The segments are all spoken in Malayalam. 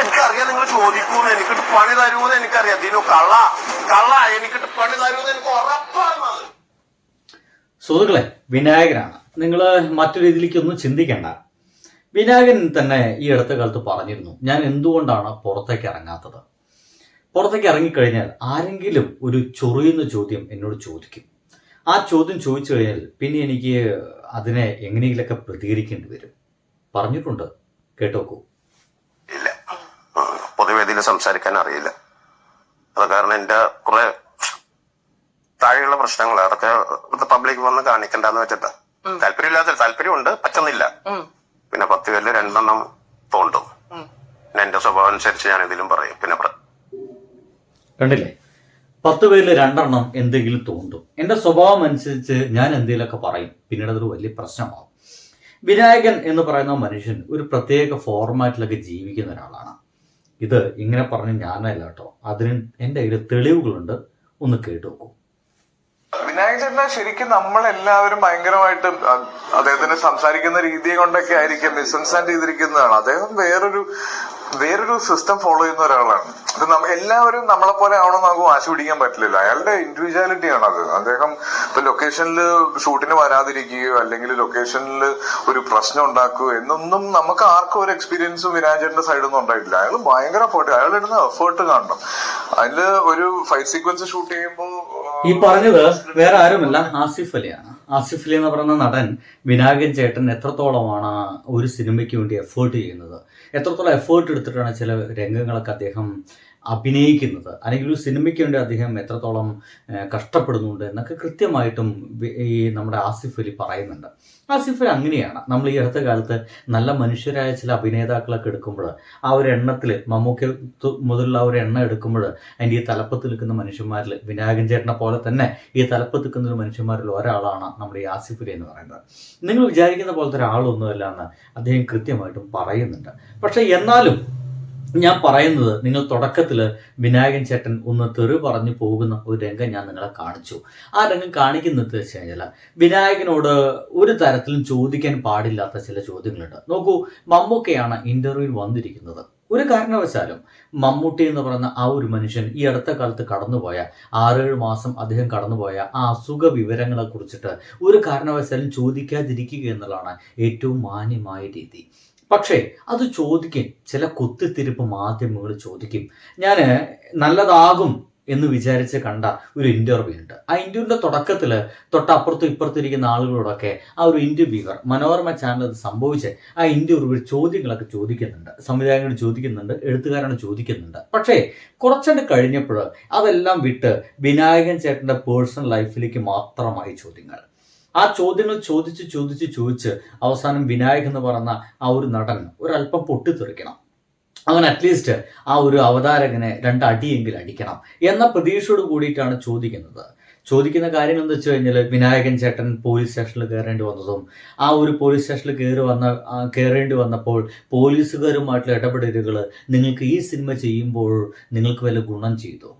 എനിക്കറിയാം നിങ്ങൾ ചോദിക്കൂന്ന്. എനിക്കിട്ട് പണി തരുമെന്ന് എനിക്കറിയാം. ദിനു കള്ള. കള്ള എനിക്കിട്ട് പണി തരുമെന്ന് എനിക്ക് ഉറപ്പാണ് സുഹൃത്തുക്കളെ വിനായകനാണ്. നിങ്ങൾ മറ്റു രീതിയിലേക്കൊന്നും ചിന്തിക്കേണ്ട. വിനായകൻ തന്നെ ഈ അടുത്ത കാലത്ത് പറഞ്ഞിരുന്നു ഞാൻ എന്തുകൊണ്ടാണ് പുറത്തേക്ക് ഇറങ്ങാത്തത്? പുറത്തേക്ക് ഇറങ്ങിക്കഴിഞ്ഞാൽ ആരെങ്കിലും ഒരു ചൊറിയുന്ന ചോദ്യം എന്നോട് ചോദിക്കും. ആ ചോദ്യം ചോദിച്ചു കഴിഞ്ഞാൽ പിന്നെ എനിക്ക് അതിനെ എങ്ങനെയെങ്കിലൊക്കെ പ്രതികരിക്കേണ്ടി വരും. പറഞ്ഞിട്ടുണ്ട്. കേട്ടോക്കൂ. ഇല്ല പൊതുവേദിയിൽ സംസാരിക്കാൻ അറിയില്ല. അത് കാരണം എന്റെ കുറെ താഴെയുള്ള പ്രശ്നങ്ങൾ അതൊക്കെ പബ്ലിക് വന്ന് കാണിക്കണ്ടെന്ന് വെച്ചിട്ട്. താല്പര്യമില്ലാത്ത താല്പര്യമുണ്ട് പറ്റുന്നില്ല. പിന്നെ പത്ത് പേരിൽ രണ്ടെണ്ണം തോണ്ടും. പിന്നെ എന്റെ സ്വഭാവം അനുസരിച്ച് ഞാൻ ഇതിലും പറയും. പിന്നെ കണ്ടില്ലേ? പത്ത് പേരിൽ രണ്ടെണ്ണം എന്തെങ്കിലും തോണ്ടും. എന്റെ സ്വഭാവം അനുസരിച്ച് ഞാൻ എന്തെങ്കിലുമൊക്കെ പറയും. പിന്നീട് അതൊരു വലിയ പ്രശ്നമാവും. വിനായകൻ എന്ന് പറയുന്ന മനുഷ്യൻ ഒരു പ്രത്യേക ഫോർമാറ്റിലൊക്കെ ജീവിക്കുന്ന ഒരാളാണ്. ഇത് ഇങ്ങനെ പറഞ്ഞ് ഞാനല്ല കേട്ടോ. അതിന് എന്റെ കയ്യിൽ തെളിവുകളുണ്ട്. ഒന്ന് കേട്ടു നോക്കൂ. വിനായക ചേട്ടനെ ശരിക്കും നമ്മളെല്ലാവരും ഭയങ്കരമായിട്ട് അദ്ദേഹത്തിന് സംസാരിക്കുന്ന രീതി കൊണ്ടൊക്കെ ആയിരിക്കും മിസ്അണ്ടർസ്റ്റാൻഡ് ചെയ്തിരിക്കുന്നതാണ്. അദ്ദേഹം വേറൊരു വേറൊരു സിസ്റ്റം ഫോളോ ചെയ്യുന്ന ഒരാളാണ്. അത് എല്ലാവരും നമ്മളെ പോലെ ആവണം നമുക്ക് വാശി പിടിക്കാൻ പറ്റില്ല അയാളുടെ ഇൻഡിവിജ്വാലിറ്റി ആണ് അത്. അദ്ദേഹം ഇപ്പൊ ലൊക്കേഷനിൽ ഷൂട്ടിന് വരാതിരിക്കുകയോ അല്ലെങ്കിൽ ലൊക്കേഷനിൽ ഒരു പ്രശ്നം ഉണ്ടാക്കുകയോ എന്നൊന്നും നമുക്ക് ആർക്കും ഒരു എക്സ്പീരിയൻസും വിനായകന്റെ സൈഡിൽ നിന്നും ഉണ്ടായിട്ടില്ല. അയാൾ ഭയങ്കര എഫേർട്ട് അയാൾ ഇടുന്ന എഫേർട്ട് കാണണം. അതിൽ ഒരു ഫൈറ്റ് സീക്വൻസ് ഷൂട്ട് ചെയ്യുമ്പോൾ ഈ പറഞ്ഞത് വേറെ ആരുമല്ല ആസിഫ് അലിയാണ്. ആസിഫ് അലി എന്ന് പറയുന്ന നടൻ വിനായകൻ ചേട്ടൻ എത്രത്തോളമാണ് ഒരു സിനിമയ്ക്ക് വേണ്ടി എഫേർട്ട് ചെയ്യുന്നത്? എത്രത്തോളം എഫേർട്ട് എടുത്തിട്ടാണ് ചില രംഗങ്ങളൊക്കെ അദ്ദേഹം അഭിനയിക്കുന്നത്. അല്ലെങ്കിൽ ഒരു സിനിമയ്ക്ക് വേണ്ടി അദ്ദേഹം എത്രത്തോളം കഷ്ടപ്പെടുന്നുണ്ട് എന്നൊക്കെ കൃത്യമായിട്ടും ഈ നമ്മുടെ ആസിഫ് അലി പറയുന്നുണ്ട്. ആസിഫ് അലി അങ്ങനെയാണ്. നമ്മൾ ഈ അടുത്ത കാലത്ത് നല്ല മനുഷ്യരായ ചില അഭിനേതാക്കളൊക്കെ എടുക്കുമ്പോൾ ആ ഒരു എണ്ണത്തിൽ മമ്മൂക്ക മുതലുള്ള ഒരു എണ്ണം എടുക്കുമ്പോൾ അതിന്റെ ഈ തലപ്പത്ത് നിൽക്കുന്ന മനുഷ്യന്മാരിൽ വിനായകൻ ചേട്ടനെ പോലെ തന്നെ ഈ തലപ്പത്ത് നിൽക്കുന്ന ഒരു മനുഷ്യന്മാരിൽ ഒരാളാണ് നമ്മുടെ ഈ ആസിഫ് അലി എന്ന് പറയുന്നത്. നിങ്ങൾ വിചാരിക്കുന്ന പോലത്തെ ഒരാളൊന്നുമല്ല എന്ന് അദ്ദേഹം കൃത്യമായിട്ടും പറയുന്നുണ്ട്. പക്ഷേ എന്നാലും ഞാൻ പറയുന്നത് നിങ്ങൾ തുടക്കത്തിൽ വിനായകൻ ചേട്ടൻ ഒന്ന് തെറി പറഞ്ഞു പോകുന്ന ഒരു രംഗം ഞാൻ നിങ്ങളെ കാണിച്ചു. ആ രംഗം കാണിക്കുന്നത് വെച്ച് കഴിഞ്ഞാൽ വിനായകനോട് ഒരു തരത്തിലും ചോദിക്കാൻ പാടില്ലാത്ത ചില ചോദ്യങ്ങളുണ്ട്. നോക്കൂ മമ്മൂക്കയാണ് ഇന്റർവ്യൂവിൽ വന്നിരിക്കുന്നത്. ഒരു കാരണവശാലും മമ്മൂട്ടി എന്ന് പറയുന്ന ആ ഒരു മനുഷ്യൻ ഈ അടുത്ത കാലത്ത് കടന്നുപോയ ആറേഴ് മാസം അദ്ദേഹം കടന്നുപോയ ആ അസുഖ വിവരങ്ങളെ കുറിച്ചിട്ട് ഒരു കാരണവശാലും ചോദിക്കാതിരിക്കുക എന്നുള്ളതാണ് ഏറ്റവും മാന്യമായ രീതി. പക്ഷേ അത് ചോദിക്കും. ചില കുത്തിത്തിരിപ്പ് മാധ്യമങ്ങൾ ചോദിക്കും. ഞാൻ നല്ലതാകും എന്ന് വിചാരിച്ച് കണ്ട ഒരു ഇന്റർവ്യൂ ഉണ്ട്. ആ ഇന്റർവ്യൂവിന്റെ തുടക്കത്തിൽ തൊട്ടപ്പുറത്തും ഇപ്പുറത്തിരിക്കുന്ന ആളുകളോടൊക്കെ ആ ഒരു ഇന്റർവ്യൂവർ മനോരമ ചാനൽ അത് സംഭവിച്ച് ആ ഇന്റർവ്യൂവിൽ ചോദ്യങ്ങളൊക്കെ ചോദിക്കുന്നുണ്ട്. സംവിധായകർ ചോദിക്കുന്നുണ്ട്. എഴുത്തുകാരാണ് ചോദിക്കുന്നുണ്ട്. പക്ഷേ കുറച്ചുകൊണ്ട് കഴിഞ്ഞപ്പോൾ അതെല്ലാം വിട്ട് വിനായകൻ ചേട്ടന്റെ പേഴ്സണൽ ലൈഫിലേക്ക് മാത്രമായി ചോദ്യങ്ങൾ. ആ ചോദ്യങ്ങൾ ചോദിച്ച് ചോദിച്ച് ചോദിച്ച് അവസാനം വിനായക് എന്ന് പറഞ്ഞ ആ ഒരു നടൻ ഒരല്പം പൊട്ടിത്തെറിക്കണം. അവൻ അറ്റ്ലീസ്റ്റ് ആ ഒരു അവതാരകനെ രണ്ട് അടിയെങ്കിലും അടിക്കണം എന്ന പ്രതീക്ഷയോട് കൂടിയിട്ടാണ് ചോദിക്കുന്നത്. ചോദിക്കുന്ന കാര്യം എന്ന് വെച്ച് കഴിഞ്ഞാൽ വിനായകൻ ചേട്ടൻ പോലീസ് സ്റ്റേഷനിൽ കയറേണ്ടി വന്നതും ആ ഒരു പോലീസ് സ്റ്റേഷനിൽ കയറി വന്ന കയറേണ്ടി വന്നപ്പോൾ പോലീസുകാരുമായിട്ടുള്ള ഇടപെടലുകൾ നിങ്ങൾക്ക് ഈ സിനിമ ചെയ്യുമ്പോൾ നിങ്ങൾക്ക് വല്ല ഗുണം ചെയ്തു?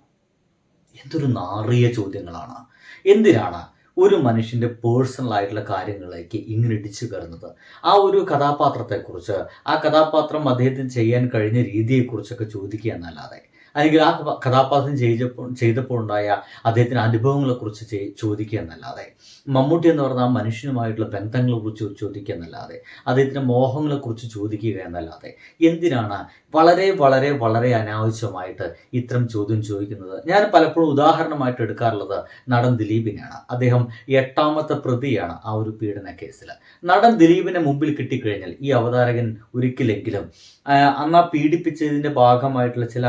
എന്തൊരു നാറിയ ചോദ്യങ്ങളാണ്. എന്തിനാണ് ഒരു മനുഷ്യന്റെ പേഴ്സണൽ ആയിട്ടുള്ള കാര്യങ്ങളിലേക്ക് ഇങ്ങനെ ഇടിച്ചു കയറുന്നത്. ആ ഒരു കഥാപാത്രത്തെക്കുറിച്ച് ആ കഥാപാത്രം അദ്ദേഹത്തിന് ചെയ്യാൻ കഴിഞ്ഞ രീതിയെക്കുറിച്ചൊക്കെ ചോദിക്കുക എന്നല്ലാതെ. അല്ലെങ്കിൽ ആ കഥ- കഥാപാത്രം ചെയ്തപ്പോൾ ഉണ്ടായ അദ്ദേഹത്തിന്റെ അനുഭവങ്ങളെക്കുറിച്ച് ചോദിക്കുക എന്നല്ലാതെ. മമ്മൂട്ടി എന്ന് പറഞ്ഞാൽ ആ മനുഷ്യനുമായിട്ടുള്ള ബന്ധങ്ങളെ കുറിച്ച് ചോദിക്കുക എന്നല്ലാതെ. അദ്ദേഹത്തിന്റെ മോഹങ്ങളെക്കുറിച്ച് ചോദിക്കുക എന്നല്ലാതെ. എന്തിനാണ് വളരെ വളരെ വളരെ അനാവശ്യമായിട്ട് ഇത്തരം ചോദ്യം ചോദിക്കുന്നത്? ഞാൻ പലപ്പോഴും ഉദാഹരണമായിട്ട് എടുക്കാറുള്ളത് നടൻ ദിലീപിനെയാണ്. അദ്ദേഹം എട്ടാമത്തെ പ്രതിയാണ് ആ ഒരു പീഡന കേസിൽ നടൻ ദിലീപിനെ മുമ്പിൽ കിട്ടിക്കഴിഞ്ഞാൽ ഈ അവതാരകൻ ഒരിക്കലെങ്കിലും അന്നാ ആ പീഡിപ്പിച്ചതിന്റെ ഭാഗമായിട്ടുള്ള ചില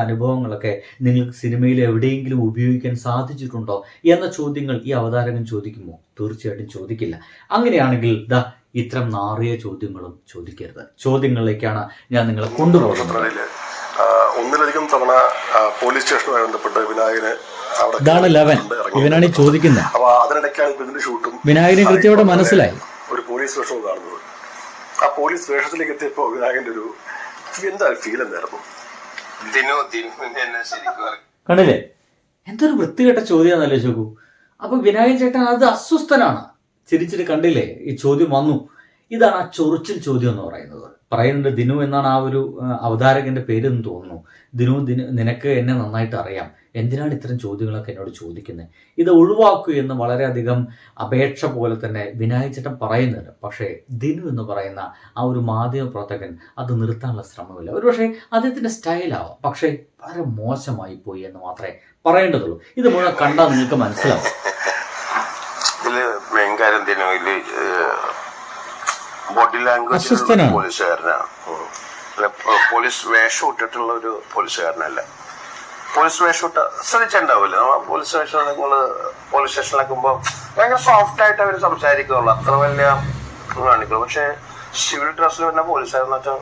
അനുഭവങ്ങളൊക്കെ നിങ്ങൾക്ക് സിനിമയിൽ എവിടെയെങ്കിലും ഉപയോഗിക്കാൻ സാധിച്ചിട്ടുണ്ടോ എന്ന ചോദ്യങ്ങൾ ഈ അവതാരകൻ ചോദിക്കുമോ? തീർച്ചയായിട്ടും ചോദിക്കില്ല. അങ്ങനെയാണെങ്കിൽ ദ ഇത്തരം നാറിയ ചോദ്യങ്ങളും ചോദിക്കരുത്. ചോദ്യങ്ങളിലേക്കാണ് ഞാൻ നിങ്ങളെ കൊണ്ടുപോകുന്നത്. ഒന്നിലധികം തവണ പോലീസ് സ്റ്റേഷനുമായി ബന്ധപ്പെട്ട് വിനായകന് അവിടെ ഇതാണ് ലെവൻ. ഇവനാണ് ഈ ചോദിക്കുന്നത്. അപ്പൊ അതിനിടയ്ക്കാണ് ഇപ്പൊ ഇതിന്റെ ഷൂട്ടും വിനായകനെ കൃത്യമായിട്ട് മനസ്സിലായി. ഒരു പോലീസ് വേഷവും കാണുന്നത്. ആ പോലീസ് വേഷത്തിലേക്ക് എത്തിയപ്പോ വിനായകന്റെ ഒരു എന്താ ഫീൽ എന്തായിരുന്നു? കണ്ടില്ലേ? എന്തൊരു വൃത്തികെട്ട ചോദ്യാന്നല്ലേ ചോക്കു അപ്പൊ വിനായകൻ ചേട്ടൻ അത് അസ്വസ്ഥനാണ്. ചിരിച്ചിട്ട് കണ്ടില്ലേ? ഈ ചോദ്യം വന്നു. ഇതാണ് ആ ചൊറിച്ചിൽ ചോദ്യം എന്ന് പറയുന്നത്. പറയുന്നുണ്ട് ദിനു എന്നാണ് ആ ഒരു അവതാരകന്റെ പേര് എന്ന് തോന്നുന്നു. ദിനു ദിനു നിനക്ക് എന്നെ നന്നായിട്ട് അറിയാം. എന്തിനാണ് ഇത്തരം ചോദ്യങ്ങളൊക്കെ എന്നോട് ചോദിക്കുന്നത് ഇത് ഒഴിവാക്കൂ എന്ന് വളരെയധികം അപേക്ഷ പോലെ തന്നെ വിനായക ചേട്ടൻ പറയുന്നുണ്ട്. പക്ഷേ ദിനു എന്ന് പറയുന്ന ആ ഒരു മാധ്യമ പ്രവർത്തകൻ അത് നിർത്താനുള്ള ശ്രമമില്ല. ഒരുപക്ഷെ അദ്ദേഹത്തിന്റെ സ്റ്റൈലാവാം. പക്ഷേ വളരെ മോശമായി പോയി എന്ന് മാത്രമേ പറയേണ്ടതുള്ളൂ. ഇത് മുഴുവൻ കണ്ടാൽ നിങ്ങൾക്ക് മനസ്സിലാവും. ഇതിൽ ബോഡി ലാംഗ്വേജ്. പോലീസുകാരനാണ്. പോലീസ് വേഷം ഇട്ടിട്ടുള്ള ഒരു പോലീസുകാരനല്ല. പോലീസ് സ്റ്റേഷൻ ഇട്ട ശ്രദ്ധിച്ചിട്ടുണ്ടാവില്ല. പോലീസ് വേഷം നിങ്ങൾ പോലീസ് സ്റ്റേഷനിലൊക്കെ പോകുമ്പോ ഭയങ്കര സോഫ്റ്റ് ആയിട്ട് അവർ സംസാരിക്കുള്ളൂ അത്ര വലിയ കാണിക്കുള്ളൂ പക്ഷെ സിവിൽ ഡ്രസ്സിൽ വരുന്ന പോലീസുകാരെന്ന് വെച്ചാൽ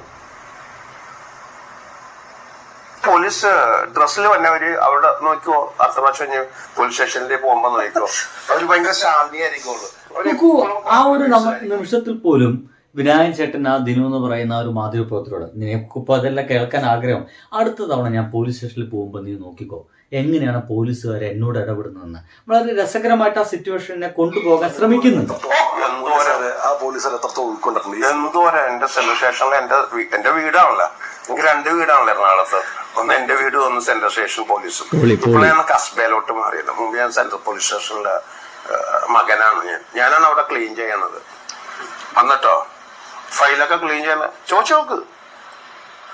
പോലീസ് ഡ്രസ്സിൽ വന്നവര് അവിടെ നോക്കിയോ അടുത്ത പ്രാവശ്യം കഴിഞ്ഞ് പോലീസ് സ്റ്റേഷനിലേക്ക് പോകുമ്പോ നോക്കിയോ അവർ ഭയങ്കര ശാന്തിയായിരിക്കുള്ളൂ ആ ഒരു നിമിഷത്തിൽ പോലും വിനായകൻ ചേട്ടൻ ആ ദിനു എന്ന് പറയുന്ന ആ ഒരു മാധ്യമപ്രവർത്തകരോട് നിനക്കിപ്പോൾ അതെല്ലാം കേൾക്കാൻ ആഗ്രഹം? അടുത്ത തവണ ഞാൻ പോലീസ് സ്റ്റേഷനിൽ പോകുമ്പോൾ നീ നോക്കിക്കോ എങ്ങനെയാണ് പോലീസുകാർ എന്നോട് ഇടപെടുന്നതെന്ന്. വളരെ രസകരമായിട്ട് ആ സിറ്റുവേഷനെ കൊണ്ടുപോകാൻ ശ്രമിക്കുന്നുണ്ട്. ആ പോലീസുകാർ എത്രത്തോളം ഉൾക്കൊണ്ടിട്ടുണ്ട്? ഈ എന്തോരം എന്റെ സെൻട്രൽ സ്റ്റേഷനിൽ എന്റെ വീ- എന്റെ വീടാണല്ലോ. എനിക്ക് രണ്ട് വീടാണല്ലോ എറണാകുളത്ത്. ഒന്ന് എന്റെ വീട് ഒന്ന് സെൻട്രൽ സ്റ്റേഷൻ പോലീസും ഇപ്പോഴാണ് കസ്ബയിലോട്ട് മാറിയത്. മുമ്പ് ഞാൻ സെൻട്രൽ പോലീസ് സ്റ്റേഷനിലെ മകനാണ് ഞാൻ. ഞാനാണ് അവിടെ ക്ലീൻ ചെയ്യണത് വന്നിട്ടോ? ഫയലൊക്കെ ക്ലീൻ ചെയ്യുന്ന ചോദിച്ചു നോക്ക്.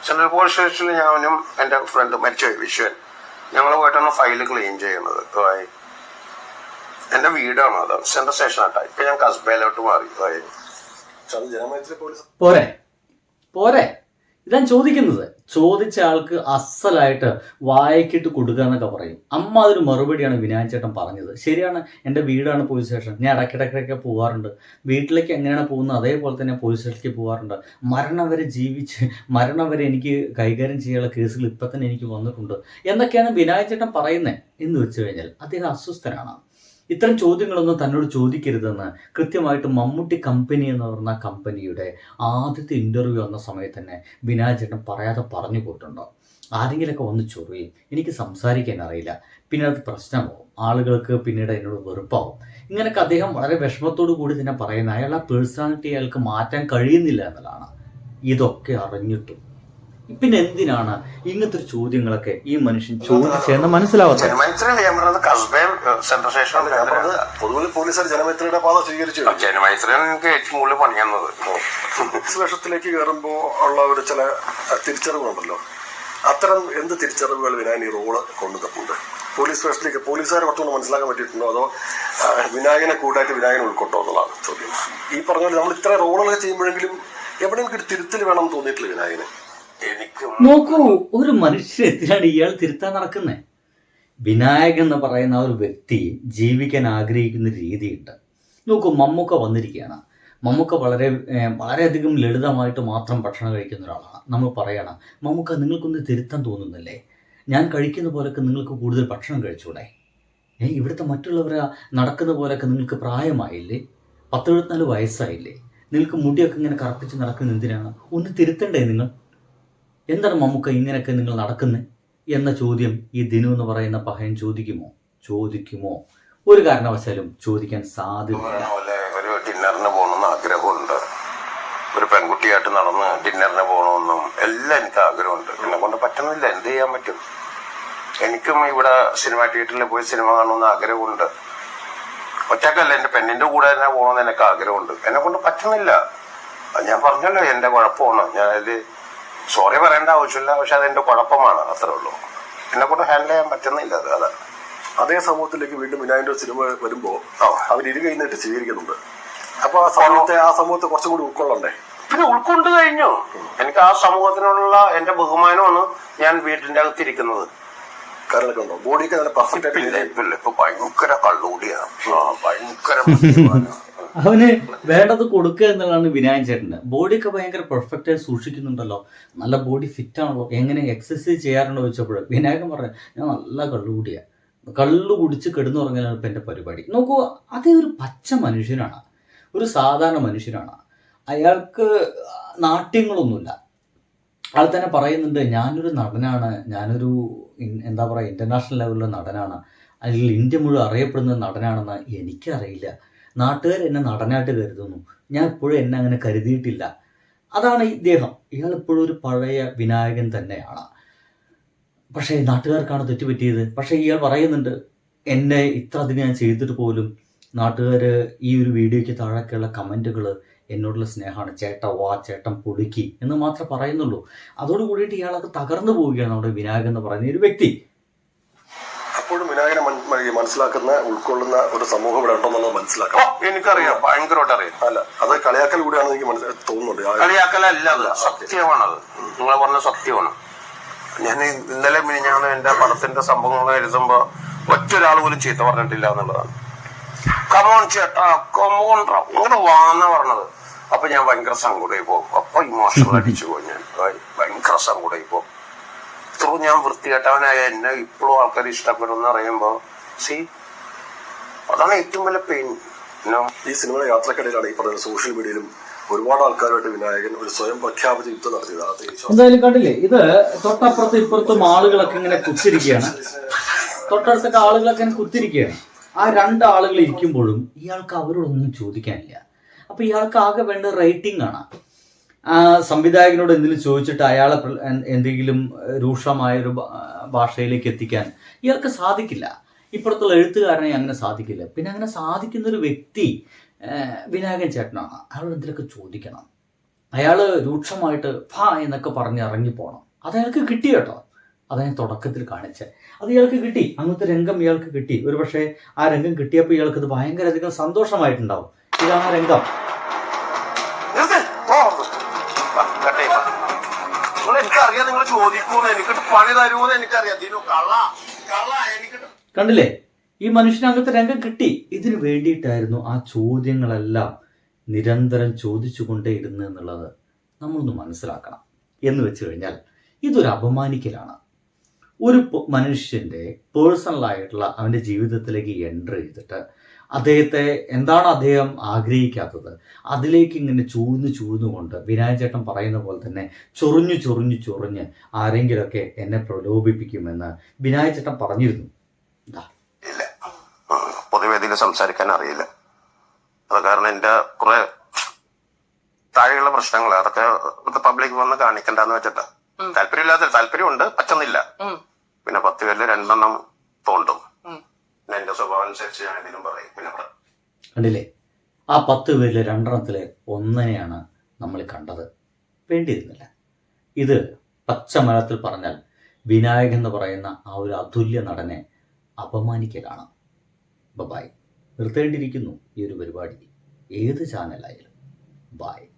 സെൻട്രൽ പോലീസ് സ്റ്റേഷനിൽ ഞാനും എന്റെ ഫ്രണ്ട് മരിച്ചുപോയി വിശ്വൻ. ഞങ്ങൾ പോയിട്ടാണ് ഫയൽ ക്ലീൻ ചെയ്യുന്നത്. എന്റെ വീടാണ് അത്. സെൻട്രൽ സ്റ്റേഷനാട്ടാ. ഇപ്പൊ ഞാൻ കസ്ബയിലോട്ട് മാറി. പോരെ. പോരെ. ഇതാ ചോദിക്കുന്നത്. ചോദിച്ച ആൾക്ക് അസലായിട്ട് വായിക്കിട്ട് കൊടുക്കുക എന്നൊക്കെ പറയും. അമ്മ അതൊരു മറുപടിയാണ് വിനായൻ ചേട്ടൻ പറഞ്ഞത്. ശരിയാണ് എന്റെ വീടാണ് പോലീസ് സ്റ്റേഷൻ ഞാൻ ഇടയ്ക്കിടയ്ക്കൊക്കെ പോകാറുണ്ട് വീട്ടിലേക്ക് എങ്ങനെയാണ് പോകുന്നത്? അതേപോലെ തന്നെ പോലീസ് സ്റ്റേഷനിലേക്ക് പോകാറുണ്ട് മരണം വരെ ജീവിച്ച് മരണം വരെ എനിക്ക് കൈകാര്യം ചെയ്യാനുള്ള കേസുകൾ ഇപ്പം തന്നെ എനിക്ക് വന്നിട്ടുണ്ട്. എന്നൊക്കെയാണ് വിനായൻ ചേട്ടൻ പറയുന്നത്. എന്ന് വെച്ച് കഴിഞ്ഞാൽ അദ്ദേഹം അസ്വസ്ഥനാണ്. ഇത്തരം ചോദ്യങ്ങളൊന്നും തന്നോട് ചോദിക്കരുതെന്ന് കൃത്യമായിട്ട് മമ്മൂട്ടി കമ്പനി എന്ന് പറഞ്ഞ കമ്പനിയുടെ ആദ്യത്തെ ഇന്റർവ്യൂ വന്ന സമയത്ത് തന്നെ വിനാചേട്ടൻ പറയാതെ പറഞ്ഞു പോയിട്ടുണ്ടോ? ആരെങ്കിലൊക്കെ വന്ന് ചൊറിയും. എനിക്ക് സംസാരിക്കാൻ അറിയില്ല. പിന്നെ അത് പ്രശ്നമാവും. ആളുകൾക്ക് പിന്നീട് എന്നോട് വെറുപ്പാവും. ഇങ്ങനെയൊക്കെ അദ്ദേഹം വളരെ വിഷമത്തോടു കൂടി തന്നെ പറയുന്ന അയാൾ ആ പേഴ്സണാലിറ്റി അയാൾക്ക് മാറ്റാൻ കഴിയുന്നില്ല എന്നുള്ളതാണ്. ഇതൊക്കെ അറിഞ്ഞിട്ടും പിന്നെ എന്തിനാണ് ഇങ്ങനത്തെ ഒരു ചോദ്യങ്ങളൊക്കെ ഈ മനുഷ്യൻ ചോദിച്ചെന്ന് മനസ്സിലാവാത്ത ജനമൈത്രിയല്ല ഞാൻ പറഞ്ഞത് സെൻട്രൽ സ്റ്റേഷനും ഞാൻ പറഞ്ഞത് പൊതുവെ പോലീസുകാർ ജനമൈത്രിയുടെ പാത സ്വീകരിച്ചു. ജനമൈത്രിയാണ് എനിക്ക് ഏറ്റവും കൂടുതൽ പണിയുന്നത്. വേഷത്തിലേക്ക് കയറുമ്പോൾ ഉള്ള ഒരു ചില തിരിച്ചറിവുണ്ടല്ലോ അത്തരം എന്ത് തിരിച്ചറിവുകൾ വിനായകൻ ഈ റോൾ കൊണ്ടുവന്നിട്ടുണ്ട്? പോലീസ് സ്റ്റേഷനിലേക്ക് പോലീസുകാരെ കുറച്ചുകൂടെ മനസ്സിലാക്കാൻ പറ്റിയിട്ടുണ്ടോ? അതോ വിനായകനെ കൂടായിട്ട് വിനായകൻ ഉൾക്കൊണ്ടോ എന്നുള്ളതാണ് ചോദ്യം. ഈ പറഞ്ഞ നമ്മൾ ഇത്ര റോളുകൾ ചെയ്യുമ്പോഴെങ്കിലും എവിടെയെങ്കിലും ഒരു തിരുത്തൽ വേണം തോന്നിയിട്ടില്ല വിനായകന്? നോക്കൂ ഒരു മനുഷ്യൻ എന്തിനാണ് ഇയാൾ തിരുത്താൻ നടക്കുന്നത് വിനായകൻ എന്ന് പറയുന്ന ഒരു വ്യക്തി ജീവിക്കാൻ ആഗ്രഹിക്കുന്ന രീതിയുണ്ട്. നോക്കൂ മമ്മൂക്ക വന്നിരിക്കുകയാണ്. മമ്മൂക്ക വളരെ വളരെയധികം ലളിതമായിട്ട് മാത്രം ഭക്ഷണം കഴിക്കുന്ന ഒരാളാണ്. നമ്മൾ പറയണം മമ്മൂക്ക നിങ്ങൾക്കൊന്ന് തിരുത്താൻ തോന്നുന്നില്ലേ? ഞാൻ കഴിക്കുന്ന പോലൊക്കെ നിങ്ങൾക്ക് കൂടുതൽ ഭക്ഷണം കഴിച്ചൂടെ? ഏ ഇവിടുത്തെ മറ്റുള്ളവർ നടക്കുന്ന പോലൊക്കെ നിങ്ങൾക്ക് പ്രായമായില്ലേ? പത്തെഴുപത്തിനാല് വയസ്സായില്ലേ? നിങ്ങൾക്ക് മുടിയൊക്കെ ഇങ്ങനെ കറപ്പിച്ച് നടക്കുന്നത് എന്തിനാണ്? ഒന്ന് തിരുത്തണ്ടേ നിങ്ങൾ? എന്താണ് മമ്മൂക്ക ഇങ്ങനെയൊക്കെ നിങ്ങൾ നടക്കുന്നത് എന്ന ചോദ്യം ഈ ദിനു എന്ന് പറയുന്ന പഹയൻ ചോദിക്കുമോ? ചോദിക്കുമോ? ഒരു കാരണവശാലും ചോദിക്കാൻ സാധ്യതയില്ല ഒരു ഡിന്നറിന് പോകണമെന്ന് ആഗ്രഹമുണ്ട്. ഒരു പെൺകുട്ടിയായിട്ട് നടന്ന് ഡിന്നറിന് പോകണമെന്നും എല്ലാം എനിക്ക് ആഗ്രഹമുണ്ട്. എന്നെ കൊണ്ട് പറ്റുന്നില്ല. എന്ത് ചെയ്യാൻ പറ്റും? എനിക്കും ഇവിടെ സിനിമ തിയേറ്ററിൽ പോയി സിനിമ കാണണമെന്ന് ആഗ്രഹമുണ്ട്. ഒറ്റക്കല്ല എന്റെ പെണ്ണിന്റെ കൂടെ തന്നെ പോകണമെന്ന് എനിക്ക് ആഗ്രഹമുണ്ട്. എന്നെ കൊണ്ട് പറ്റുന്നില്ല. ഞാൻ പറഞ്ഞല്ലോ എന്റെ കുഴപ്പമാണ്. അതിൽ സോറി പറയേണ്ട ആവശ്യമില്ല പക്ഷെ അതെന്റെ കുഴപ്പമാണ് അത്രേ ഉള്ളൂ. എന്നെ കൊണ്ട് ഹാൻഡിൽ ചെയ്യാൻ പറ്റുന്നില്ല അത് അതെ അതേ സമൂഹത്തിലേക്ക് വീണ്ടും വിനായകന്റെ സിനിമ വരുമ്പോൾ. അവർ ഇരു കഴിഞ്ഞിട്ട് സ്വീകരിക്കുന്നുണ്ട്. അപ്പൊ ആ സമൂഹത്തെ ആ സമൂഹത്തെ കുറച്ചും കൂടി ഉൾക്കൊള്ളണ്ടേ? പിന്നെ ഉൾക്കൊണ്ട് കഴിഞ്ഞു. എനിക്ക് ആ സമൂഹത്തിനുള്ള എന്റെ ബഹുമാനമാണ് ഞാൻ വീട്ടിന്റെ അകത്തിരിക്കുന്നത്. കാര്യങ്ങളൊക്കെ ഉണ്ടോ? ബോഡിയൊക്കെ നല്ല പെർഫെക്റ്റ് ആയിട്ട് ഇപ്പൊ ഭയങ്കര കള്ളുകൂടിയാണ് ആ ഭയങ്കര. അവന് വേണ്ടത് കൊടുക്കുക എന്നുള്ളതാണ് വിനായൻ ചേട്ടന്. ബോഡിയൊക്കെ ഭയങ്കര പെർഫെക്റ്റ് ആയി സൂക്ഷിക്കുന്നുണ്ടല്ലോ. നല്ല ബോഡി ഫിറ്റ് ആണല്ലോ. എങ്ങനെ എക്സസൈസ് ചെയ്യാറുണ്ടോ ചോദിച്ചപ്പോൾ വിനായകൻ പറഞ്ഞു ഞാൻ നല്ല കള്ളുകൂടിയാ. കള്ളു കുടിച്ച് കിടന്നുറങ്ങലാണ് ഇപ്പം എന്റെ പരിപാടി. നോക്കൂ അതേ ഒരു പച്ച മനുഷ്യനാണ്. ഒരു സാധാരണ മനുഷ്യനാണ്. അയാൾക്ക് നാട്യങ്ങളൊന്നുമില്ല. ആൾ തന്നെ പറയുന്നുണ്ട് ഞാനൊരു നടനാണ്. ഞാനൊരു എന്താ പറയുക ഇന്റർനാഷണൽ ലെവലിലെ നടനാണ്. അല്ലെങ്കിൽ ഇന്ത്യ മുഴുവൻ അറിയപ്പെടുന്ന നടനാണെന്ന് എനിക്കറിയില്ല. നാട്ടുകാർ എന്നെ നടനായിട്ട് കരുതുന്നു. ഞാൻ ഇപ്പോഴും എന്നെ അങ്ങനെ കരുതിയിട്ടില്ല. അതാണ് ഇദ്ദേഹം. ഇയാൾ ഇപ്പോഴും ഒരു പഴയ വിനായകൻ തന്നെയാണ്. പക്ഷേ നാട്ടുകാർക്കാണ് തെറ്റുപറ്റിയത്. പക്ഷേ ഇയാൾ പറയുന്നുണ്ട് എന്നെ ഇത്ര അതിന് ഞാൻ ചെയ്തിട്ട് പോലും നാട്ടുകാർ ഈ ഒരു വീഡിയോയ്ക്ക് താഴേക്കുള്ള കമന്റുകൾ എന്നോടുള്ള സ്നേഹമാണ്. ചേട്ട വാ ചേട്ടൻ പൊളിക്കി എന്ന് മാത്രമേ പറയുന്നുള്ളൂ. അതോട് കൂടിയിട്ട് ഇയാളൊക്കെ തകർന്നു പോവുകയാണ് നമ്മുടെ വിനായകൻ എന്ന് പറയുന്ന ഒരു വ്യക്തി. അപ്പോഴും വിനായകനെ മനസ്സിലാക്കുന്ന ഉൾക്കൊള്ളുന്ന ഒരു സമൂഹം ഇവിടെ ഉണ്ടെന്നുള്ളത് മനസ്സിലാക്കാം. എനിക്കറിയാം. ഭയങ്കരമായിട്ട് അറിയാം. അല്ല അത് കളിയാക്കൽ കൂടിയാണെന്ന് എനിക്ക് മനസ്സിലായി തോന്നുന്നുണ്ട്. കളിയാക്കലല്ല അത്. സത്യമാണത്. നിങ്ങൾ പറഞ്ഞ സത്യമാണ്. ഞാൻ ഇന്നലെ ഞാൻ എന്റെ പടത്തിന്റെ സംഭവങ്ങൾ എഴുതുമ്പോ ഒറ്റൊരാൾ പോലും ചീത്ത പറഞ്ഞിട്ടില്ല എന്നുള്ളതാണ്. കമോൺ ചേട്ടാ. കമോൺ ഇങ്ങനെ വാന്ന പറഞ്ഞത്. അപ്പൊ ഞാൻ ഭയങ്കര സങ്കടമായി പോകും. അപ്പൊ ഇമോഷണൽ അടിച്ചു പോകും ഞാൻ. ഭയ- ഭയങ്കര സങ്കടമായി പോകും. ഇത്ര ഞാൻ വൃത്തികെട്ടവനായ എന്നെ ഇപ്പോഴും ആൾക്കാർ ഇഷ്ടപ്പെടുന്ന അറിയുമ്പോ സി അതാണ് ഏറ്റവും വലിയ പെയിൻ ഈ സിനിമ യാത്രക്കിടയിലാണ് ഈ പറഞ്ഞ സോഷ്യൽ മീഡിയയിലും ഒരുപാട് ആൾക്കാരുമായിട്ട് വിനായകൻ ഒരു സ്വയം പ്രഖ്യാപിത യുദ്ധം നടത്തിയത് അത് എന്തായാലും കണ്ടില്ലേ? ഇത് തൊട്ടപ്പുറത്തും ഇപ്പുറത്തും ആളുകളൊക്കെ ഇങ്ങനെ കുത്തിരിക്കുകയാണ്. തൊട്ടടുത്തൊക്കെ ആളുകളൊക്കെ ഇങ്ങനെ കുത്തിരിക്കുകയാണ്. ആ രണ്ടാളുകൾ ഇരിക്കുമ്പോഴും ഇയാൾക്ക് അവരോടൊന്നും ചോദിക്കാനില്ല. അപ്പൊ ഇയാൾക്ക് ആകെ വേണ്ട റേറ്റിംഗ് ആണ്. ആ സംവിധായകനോട് എന്തെങ്കിലും ചോദിച്ചിട്ട് അയാളെ എന്തെങ്കിലും രൂക്ഷമായ ഒരു ഭാഷയിലേക്ക് എത്തിക്കാൻ ഇയാൾക്ക് സാധിക്കില്ല. ഇപ്പുറത്തുള്ള എഴുത്തുകാരനെ അങ്ങനെ സാധിക്കില്ല. പിന്നെ അങ്ങനെ സാധിക്കുന്ന ഒരു വ്യക്തി വിനായകൻ ചേട്ടനാണ്. അയാളോട് എന്തെങ്കിലുമൊക്കെ ചോദിക്കണം. അയാൾ രൂക്ഷമായിട്ട് ഫാ എന്നൊക്കെ പറഞ്ഞ് ഇറങ്ങിപ്പോണം. അത് അയാൾക്ക് കിട്ടി കേട്ടോ. അത് ഞാൻ തുടക്കത്തിൽ കാണിച്ചത് അത് ഇയാൾക്ക് കിട്ടി. അങ്ങനത്തെ രംഗം ഇയാൾക്ക് കിട്ടി. ഒരു പക്ഷേ ആ രംഗം കിട്ടിയപ്പോൾ ഇയാൾക്ക് ഇത് ഭയങ്കര അധികം സന്തോഷമായിട്ടുണ്ടാവും. ഇതാണ് ആ രംഗം. നിങ്ങൾ എനിക്കറിയാം നിങ്ങൾ ചോദിക്കൂന്ന്. എനിക്കിട്ട് പണി തരുമെന്ന് എനിക്കറിയാം. ദിനു കള്ള കള്ള എനിക്കിട്ട്. കണ്ടില്ലേ? ഈ മനുഷ്യന് അങ്ങനത്തെ രംഗം കിട്ടി. ഇതിനു വേണ്ടിയിട്ടായിരുന്നു ആ ചോദ്യങ്ങളെല്ലാം നിരന്തരം ചോദിച്ചുകൊണ്ടേയിരുന്നു എന്നുള്ളത് നമ്മളൊന്ന് മനസ്സിലാക്കണം. എന്ന് വെച്ച് കഴിഞ്ഞാൽ ഇതൊരു അപമാനിക്കലാണ്. ഒരു മനുഷ്യന്റെ പേഴ്സണൽ ആയിട്ടുള്ള അവന്റെ ജീവിതത്തിലേക്ക് എന്റർ ചെയ്തിട്ട് അദ്ദേഹത്തെ എന്താണ് അദ്ദേഹം ആഗ്രഹിക്കാത്തത്? അതിലേക്ക് ഇങ്ങനെ ചൂഴ്ന്നു ചൂഴ്ന്നുകൊണ്ട് വിനായക ചേട്ടൻ പറയുന്ന പോലെ തന്നെ ചൊറിഞ്ഞു ചൊറിഞ്ഞു ചൊറിഞ്ഞ് ആരെങ്കിലുമൊക്കെ എന്നെ പ്രലോഭിപ്പിക്കുമെന്ന് വിനായക ചേട്ടൻ പറഞ്ഞിരുന്നു. പൊതുവേദിയിൽ സംസാരിക്കാൻ അറിയില്ല. അത് കാരണം എന്റെ കുറെ താഴെയുള്ള പ്രശ്നങ്ങൾ. അതൊക്കെ പബ്ലിക് വന്ന് കാണിക്കണ്ടെന്ന് വെച്ചിട്ടാ. താല്പര്യമില്ലാത്ത താല്പര്യമുണ്ട്. പറ്റുന്നില്ല. പിന്നെ പത്ത് പേരിൽ രണ്ടെണ്ണം തോണ്ടും. പിന്നെ എന്റെ സ്വഭാവം അനുസരിച്ച് ഞാൻ എന്തിനും പറയും. പിന്നെ കണ്ടില്ലേ? ആ പത്ത് പേരിൽ രണ്ടെണ്ണത്തിലെ ഒന്നിനെയാണ് നമ്മൾ കണ്ടത്. വേണ്ടിയിരുന്നില്ല. ഇത് പച്ചമലത്തിൽ പറഞ്ഞാൽ വിനായകൻ എന്ന് പറയുന്ന ആ ഒരു അതുല്യ നടനെ അപമാനിക്കലാണ്. ബബായ് നിർത്തേണ്ടിയിരിക്കുന്നു ഈ ഒരു പരിപാടി. ഏത് ചാനലായാലും ബായ്